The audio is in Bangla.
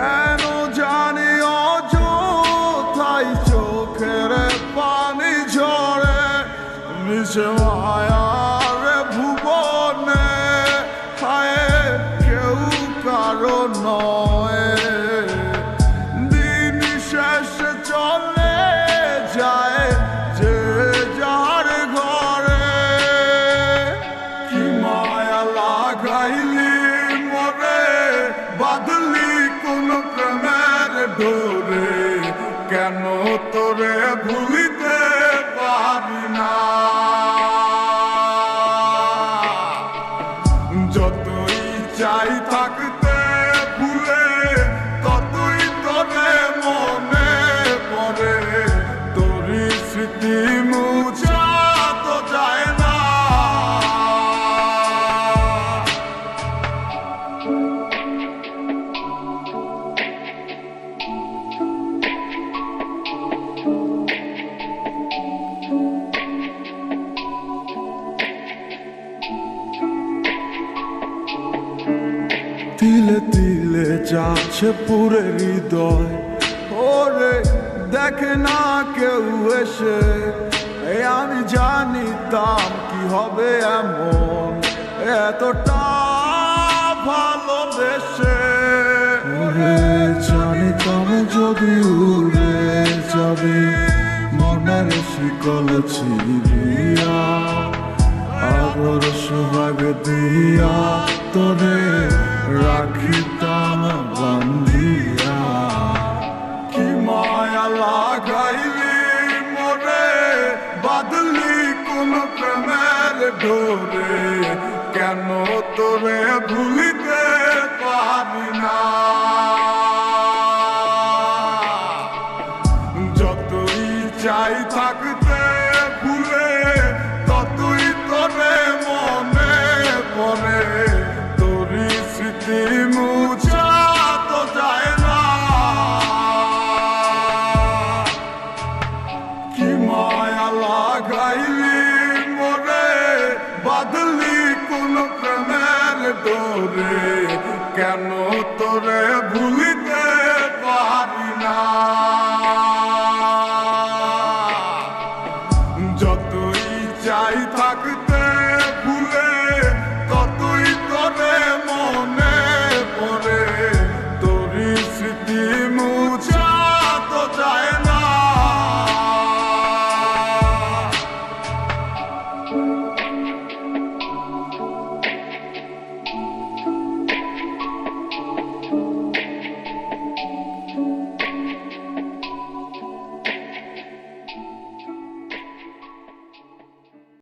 কেন জানি অযথাই চোখের পানি ঝরে, নিচে মায়ার ভুবনে। হায়, কেউ কারও নয়। দিন শেষ চলে যায় যে যার ঘরে। কি মায়া লাগাইলে ডোরে কেন তোরে ভুলিতে পারি না? যতই চাই থাকতে ভুলে, ততই তোরে মনে পড়ে। তোরই স্মৃতি মুছা তিলে তিলে যাচ্ছে পুরে হৃদয়। ওরে, দেখে না কেউ এসে। আমি জানিতাম কি হবে এমন। এতটা ভালোবেসে। জানিতাম যদি উড়ে যাবে, মনের শিকল ছিড়িয়া, আদর সোহাগ দিয়া তোরে রাখিতাম বান্ধিয়া। কি মায়া লাগাইলি মোরে বাদলি কোন তোরে ভুলিতে কোনো প্রেমের ডোরে কেন তোরে ভুলিতে পারি না যতই চাই থাকতে